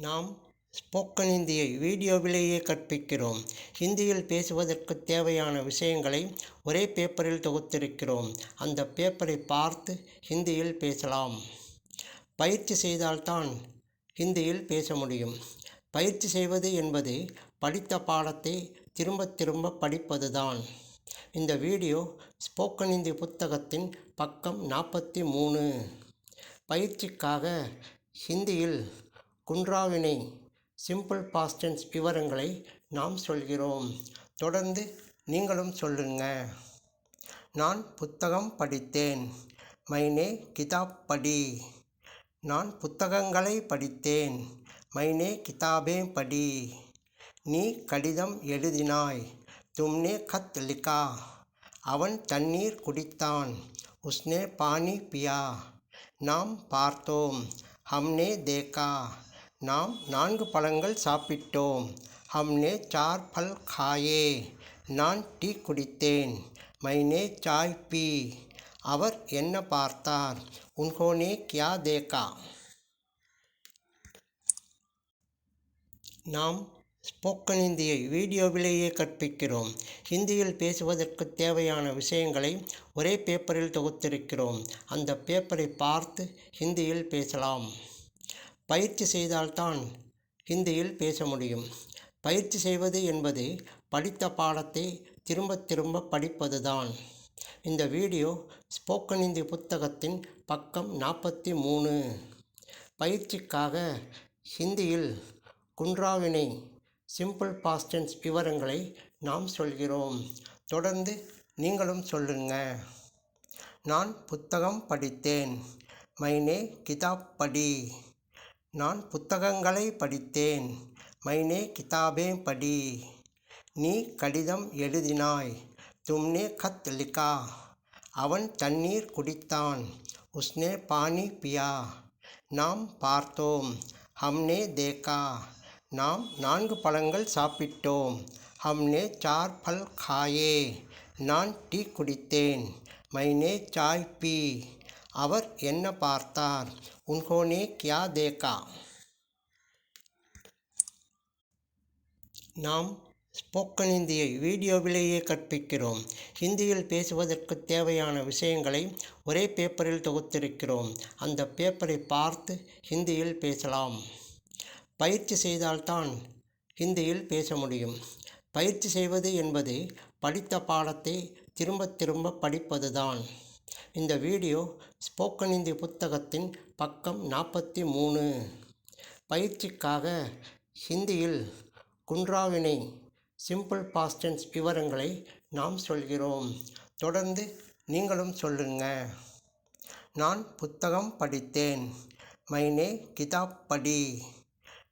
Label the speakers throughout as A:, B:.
A: நாம் ஸ்போக்கன் ஹிந்தியை வீடியோவிலேயே கற்பிக்கிறோம். ஹிந்தியில் பேசுவதற்கு தேவையான விஷயங்களை ஒரே பேப்பரில் தொகுத்திருக்கிறோம். அந்த பேப்பரை பார்த்து ஹிந்தியில் பேசலாம். பயிற்சி செய்தால்தான் ஹிந்தியில் பேச முடியும். பயிற்சி செய்வது என்பது படித்த பாடத்தை திரும்ப திரும்ப படிப்பதுதான். இந்த வீடியோ ஸ்போக்கன் ஹிந்தி புத்தகத்தின் பக்கம் நாற்பத்தி மூணு. பயிற்சிக்காக ஹிந்தியில் குன்றாவினை சிம்பிள் பாஸ்டன்ஸ் விவரங்களை நாம் சொல்கிறோம். தொடர்ந்து நீங்களும் சொல்லுங்க. நான் புத்தகம் படித்தேன். மைனே கிதாப் படி. நான் புத்தகங்களை படித்தேன். மைனே கிதாபே படி. நீ கடிதம் எழுதினாய். தும்னே கத் லிகா. அவன் தண்ணீர் குடித்தான். உஸ்னே பானி பியா. நாம் பார்த்தோம். ஹம்னே தேக்கா நாம் நான்கு பழங்கள் சாப்பிட்டோம். ஹம்னே சார் பல் காயே. நான் டீ குடித்தேன். மைனே சாய் பி. அவர் என்ன பார்த்தார்? உன்கோனே கியா தேக்கா நாம் ஸ்போக்கன் ஹிந்தியை வீடியோவிலேயே கற்பிக்கிறோம். ஹிந்தியில் பேசுவதற்கு தேவையான விஷயங்களை ஒரே பேப்பரில் தொகுத்திருக்கிறோம். அந்த பேப்பரை பார்த்து ஹிந்தியில் பேசலாம். பயிற்சி செய்தால்தான் ஹிந்தியில் பேச முடியும். பயிற்சி செய்வது என்பது படித்த பாடத்தை திரும்ப திரும்ப படிப்பதுதான். இந்த வீடியோ ஸ்போக்கன் இந்தி புத்தகத்தின் பக்கம் நாற்பத்தி மூணு பயிற்சிக்காக ஹிந்தியில் குன்றாவினை சிம்பிள் பாஸ்டன்ஸ் விவரங்களை நாம் சொல்கிறோம். தொடர்ந்து நீங்களும் சொல்லுங்க. நான் புத்தகம் படித்தேன். மைனே கிதாப் படி. நான் புத்தகங்களை படித்தேன். மைனே கிதாபே படி. நீ கடிதம் எழுதினாய். தும்னே கத் லிகா. அவன் தண்ணீர் குடித்தான். உஸ்னே பானி பியா. நாம் பார்த்தோம். ஹம்னே தேக்கா நாம் நான்கு பழங்கள் சாப்பிட்டோம். ஹம்னே சார் பல் காயே. நான் டீ குடித்தேன். மைனே சாய் பி. அவர் என்ன பார்த்தார் உன்கோனே கியா தேக்கா நாம் ஸ்போக்கன் ஹிந்தியை வீடியோவிலேயே கற்பிக்கிறோம். ஹிந்தியில் பேசுவதற்கு தேவையான விஷயங்களை ஒரே பேப்பரில் தொகுத்திருக்கிறோம். அந்த பேப்பரை பார்த்து ஹிந்தியில் பேசலாம். பயிற்சி செய்தால்தான் ஹிந்தியில் பேச முடியும். பயிற்சி செய்வது என்பது படித்த பாடத்தை திரும்ப திரும்ப படிப்பதுதான். இந்த வீடியோ ஸ்போக்கன் இந்தி புத்தகத்தின் பக்கம் நாற்பத்தி மூணு. பயிற்சிக்காக ஹிந்தியில் குன்றாவினை சிம்பிள் பாஸ்டன்ஸ் விவரங்களை நாம் சொல்கிறோம். தொடர்ந்து நீங்களும் சொல்லுங்க. நான் புத்தகம் படித்தேன். மைனே கிதாப் படி.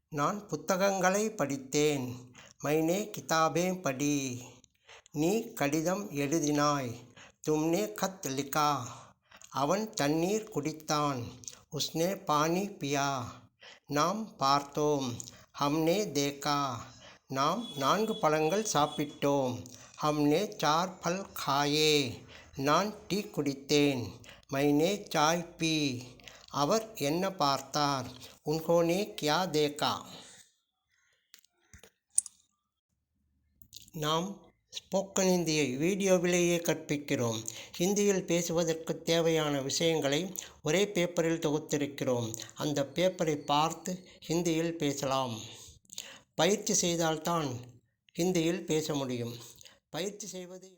A: நான் புத்தகங்களை படித்தேன். மைனே கிதாபே படி. நீ கடிதம் எழுதினாய். தும்னே கத் லிகா அவன் தண்ணீர் குடித்தான். உஸ்னே பானி பியா. நாம் பார்த்தோம். ஹம்னே தேக்கா. நாம் நான்கு பழங்கள் சாப்பிட்டோம். ஹம்னே சார் பல் காயே. நான் டீ குடித்தேன். மைனே சாய் பி. அவர் என்ன பார்த்தார்? உன்கோனே கியா தேக்கா. நாம் ஸ்போக்கன் ஹிந்தியை வீடியோவிலேயே கற்பிக்கிறோம். ஹிந்தியில் பேசுவதற்கு தேவையான விஷயங்களை ஒரே பேப்பரில் தொகுத்திருக்கிறோம். அந்த பேப்பரை பார்த்து ஹிந்தியில் பேசலாம். பயிற்சி செய்தால்தான் ஹிந்தியில் பேச முடியும். பயிற்சி செய்வது